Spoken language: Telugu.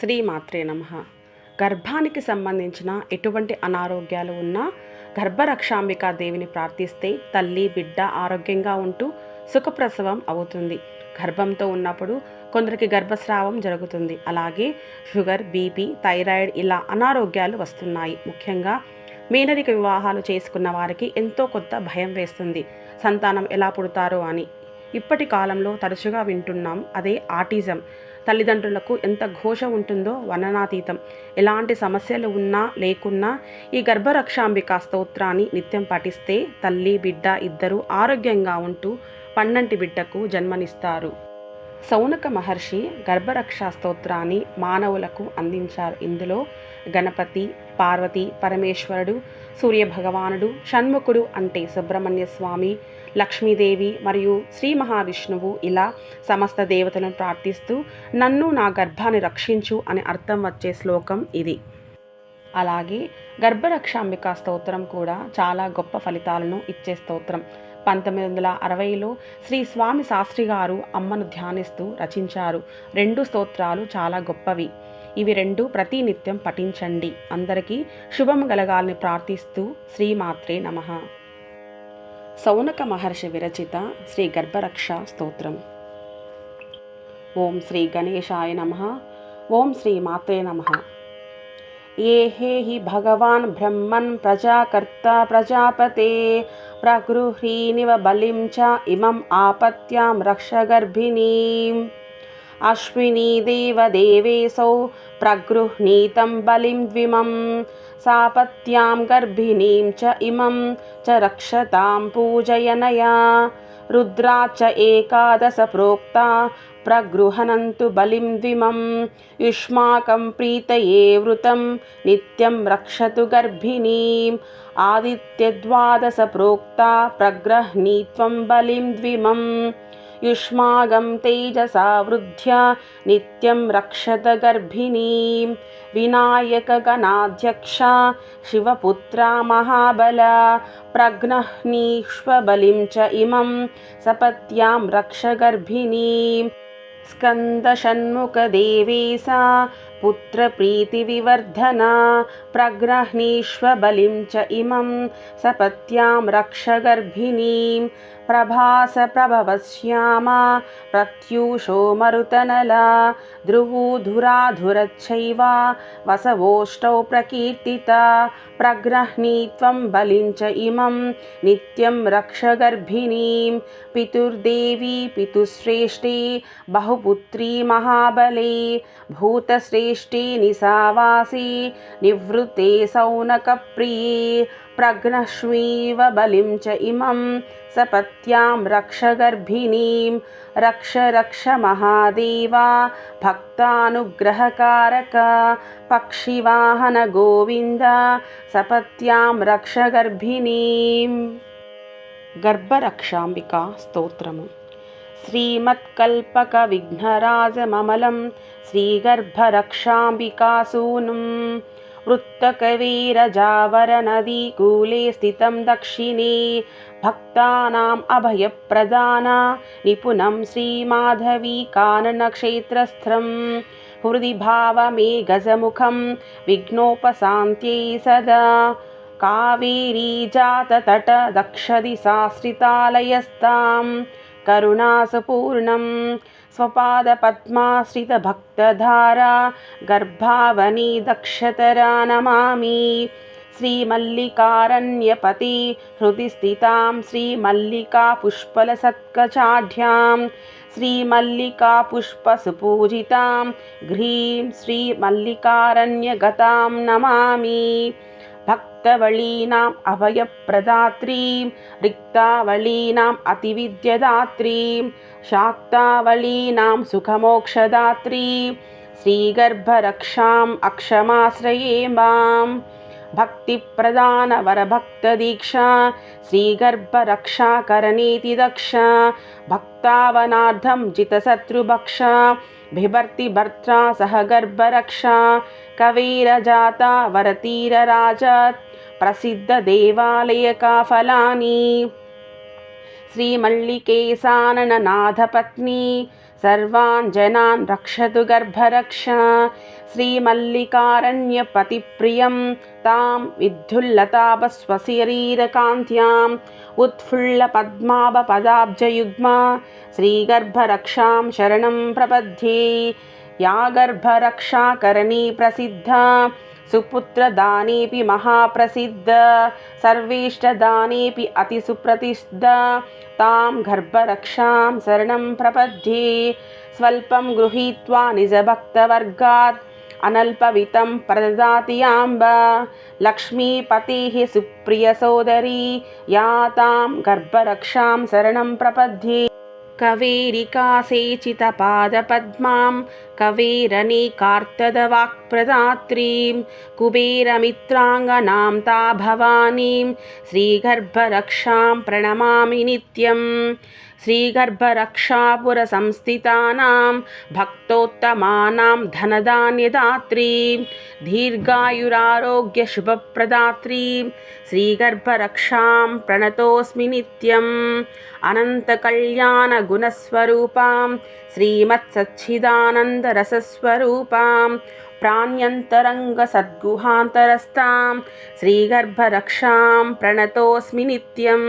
శ్రీమాత్రే నమ. గర్భానికి సంబంధించిన ఎటువంటి అనారోగ్యాలు ఉన్నా గర్భరక్షాంబికా దేవిని ప్రార్థిస్తే తల్లి బిడ్డ ఆరోగ్యంగా ఉంటూ సుఖప్రసవం అవుతుంది. గర్భంతో ఉన్నప్పుడు కొందరికి గర్భస్రావం జరుగుతుంది. అలాగే షుగర్ బీపీ థైరాయిడ్ ఇలా అనారోగ్యాలు వస్తున్నాయి. ముఖ్యంగా మేనరిక వివాహాలు చేసుకున్న వారికి ఎంతో కొత్త భయం వేస్తుంది. సంతానం ఎలా పుడతారో అని. ఇప్పటి కాలంలో తరచుగా వింటున్నాం అదే ఆటిజం. తల్లిదండ్రులకు ఎంత ఘోష ఉంటుందో వర్ణనాతీతం ఎలాంటి సమస్యలు ఉన్నా లేకున్నా ఈ గర్భరక్షాంబిక స్తోత్రాన్ని నిత్యం పఠిస్తే తల్లి బిడ్డ ఇద్దరూ ఆరోగ్యంగా ఉంటూ పన్నంటి బిడ్డకు జన్మనిస్తారు. సౌనక మహర్షి గర్భరక్షా స్తోత్రాన్ని మానవులకు అందించారు. ఇందులో గణపతి పార్వతి పరమేశ్వరుడు సూర్యభగవానుడు షణ్ముఖుడు అంటే సుబ్రహ్మణ్య స్వామి లక్ష్మీదేవి మరియు శ్రీ మహావిష్ణువు ఇలా సమస్త దేవతలను ప్రార్థిస్తూ నన్ను నా గర్భాన్ని రక్షించు అని అర్థం వచ్చే శ్లోకం ఇది. అలాగే గర్భరక్షాంబిక స్తోత్రం కూడా చాలా గొప్ప ఫలితాలను ఇచ్చే స్తోత్రం. పంతొమ్మిది వందల అరవైలో శ్రీ స్వామి శాస్త్రి గారు అమ్మను ధ్యానిస్తూ రచించారు. రెండు స్తోత్రాలు చాలా గొప్పవి. ఇవి రెండు ప్రతినిత్యం పఠించండి. అందరికీ శుభం కలగాలని ప్రార్థిస్తూ శ్రీమాత్రే నమ. సౌనక మహర్షి విరచిత శ్రీ గర్భరక్ష స్తోత్రం. ఓం శ్రీ గణేశాయ నమ. ఓం శ్రీ మాత్రే నమ. ఏ హే హి భగవాన్ బ్రహ్మన్ ప్రజాకర్త ప్రజాపతే ప్రగృహీనివ బలిం చ ఇమం ఆపత్యాం రక్షగర్భిణీం. అశ్వినీ దేవదేవేశౌ ప్రగృహ్ణీతం బలిం ద్విమం సాపత్యాం గర్భిణీం చ ఇమం చ రక్షతాం పూజయనయా రుద్రా చ ఏకాదశ ప్రోక్త ప్రగృహణంతు బలిం ద్విమం యుష్మాకం ప్రీతయే వృతం నిత్యం రక్షతు గర్భిణీం ఆదిత్యద్వాదశ ప్రోక్త ప్రగ్రహ్ణీత్వం బలిం ద్విమం युष्मागं तेजसा वृद्ध्या नित्यं रक्षत गर्भिणीं विनायकगणाध्यक्षा शिवपुत्रा महाबला प्रघ्नह्नीष्वबलिं च इमं सपत्यां रक्ष गर्भिणीं स्कन्दषण्मुखदेवी सा पुत्रप्रीतिविवर्धना, प्रग्रह्णीष्वबलिं च इमं सपत्यां रक्ष गर्भिणीं प्रभासप्रभवश्यामा प्रत्यूषो मरुतनला, ध्रुवूधुराधुरच्छैव वसवोष्टौ प्रकीर्तिता प्रग्रह्णीत्वं बलिं च इमं नित्यं रक्ष गर्भिणीं पितुर्देवी पितुश्रेष्ठी, बहुपुत्री महाबले, भूतश्रेष्ठी శ్రేష్ఠి సావాసి నివృత్తే సౌనకప్రియి ప్రఘ్నశ్వీవ బలిం చ ఇమం సపత్యాం రక్షగర్భిణీం రక్ష రక్ష మహాదేవా భక్తానుగ్రహకారక పక్షివాహన గోవింద సపత్యాం రక్షగర్భిణీం గర్భరక్షాంబిక స్తోత్రము. श्रीमत्कल्पकविघ्नराजममलं श्रीगर्भरक्षाम्बिकासूनुं वृत्तकवीरजावरनदीकूले स्थितं दक्षिणे भक्तानाम् अभयप्रदाना निपुणं श्रीमाधवीकाननक्षेत्रस्थं हृदि भावमे गजमुखं विघ्नोपशान्त्यै सदा कावेरी जाततटदक्षदिशाश्रितालयस्तां करुणासपूर्णं स्वपादपद्माश्रितभक्तधारा गर्भावनी दक्षतरा नमामि श्रीमल्लिकारण्यपति हृदि स्थितां श्रीमल्लिकापुष्पलसत्कचाढ्यां। श्रीमल्लिकापुष्पसुपूजितां घ्रीं श्रीमल्लिकारण्यगतां नमामि। भक्तवळीनाम् अभयप्रदात्रीं रिक्तावळीनाम् अतिविद्यदात्रीं शाक्तावळीनां सुखमोक्षदात्रीं श्रीगर्भरक्षाम् अक्षमाश्रये माम् भक्तिप्रदानवरभक्तदीक्षा श्रीगर्भरक्षाकरणेति दक्ष भक्तावनार्धं जितशत्रुभक्षा बिभर्ति भर्त्रा सह गर्भरक्षा कवीरजाता वरतीरराजत् प्रसिद्धदेवालयकाफलानि श्रीमल्लिकेशानननाथपत्नी सर्वान् जनान् रक्षतु गर्भरक्षा। श्रीमल्लिकारण्यपतिप्रियं तां विद्युल्लतापस्वशरीरकान्त्याम् उत्फुल्लपद्माभपदाब्जयुग्मा श्रीगर्भरक्षां शरणं प्रपद्ये या गर्भरक्षाकरणी प्रसिद्धा। सुपुत्रदानेऽपि महाप्रसिद्ध सर्वेष्टदानेऽपि अतिसुप्रतिष्ठ तां गर्भरक्षां शरणं प्रपद्ये स्वल्पं गृहीत्वा निजभक्तवर्गात् अनल्पवितं प्रददाति याम्ब लक्ष्मीपतेः सुप्रियसोदरी या तां गर्भरक्षां शरणं प्रपद्ये कवेरिकासेचितपादपद्मां कवेरनेकार्तदवाक्प्रदात्रीं कुबेरमित्राङ्गनां ता भवानीं श्रीगर्भरक्षां प्रणमामि नित्यम् श्रीगर्भरक्षापुरसंस्थितानां भक्तोत्तमानां धनधान्यदात्रीं दीर्घायुरारोग्यशुभप्रदात्रीं श्रीगर्भरक्षां प्रणतोऽस्मि नित्यम् अनन्तकल्याणगुणस्वरूपां श्रीमत्सच्चिदानन्दरसस्वरूपां प्राण्यन्तरङ्गसद्गुहान्तरस्तां श्रीगर्भरक्षां प्रणतोऽस्मि नित्यम्